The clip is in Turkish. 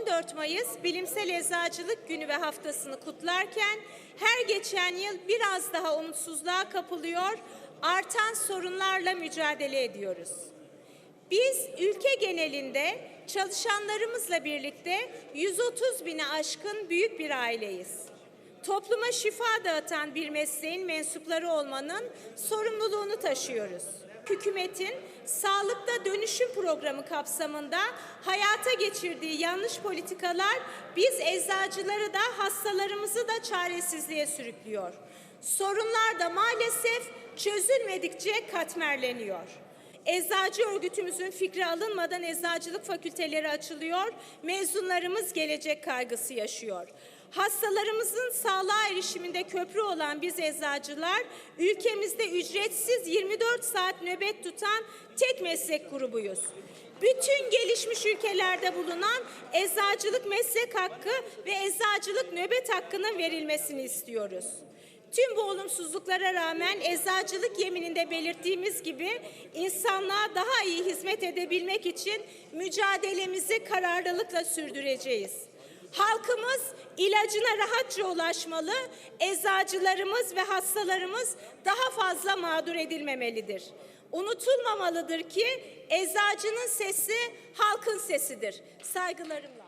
14 Mayıs Bilimsel Eczacılık Günü ve haftasını kutlarken her geçen yıl biraz daha umutsuzluğa kapılıyor, artan sorunlarla mücadele ediyoruz. Biz ülke genelinde çalışanlarımızla birlikte 130 bine aşkın büyük bir aileyiz. Topluma şifa dağıtan bir mesleğin mensupları olmanın sorumluluğunu taşıyoruz. Hükümetin sağlıkta dönüşüm programı kapsamında hayata geçirdiği yanlış politikalar biz eczacıları da hastalarımızı da çaresizliğe sürüklüyor. Sorunlar da maalesef çözülmedikçe katmerleniyor. Eczacı örgütümüzün fikri alınmadan eczacılık fakülteleri açılıyor, mezunlarımız gelecek kaygısı yaşıyor. Hastalarımızın sağlığa erişiminde köprü olan biz eczacılar, ülkemizde ücretsiz 24 saat nöbet tutan tek meslek grubuyuz. Bütün gelişmiş ülkelerde bulunan eczacılık meslek hakkı ve eczacılık nöbet hakkının verilmesini istiyoruz. Tüm bu olumsuzluklara rağmen eczacılık yemininde belirttiğimiz gibi insanlığa daha iyi hizmet edebilmek için mücadelemizi kararlılıkla sürdüreceğiz. Halkımız ilacına rahatça ulaşmalı, eczacılarımız ve hastalarımız daha fazla mağdur edilmemelidir. Unutulmamalıdır ki eczacının sesi halkın sesidir. Saygılarımla.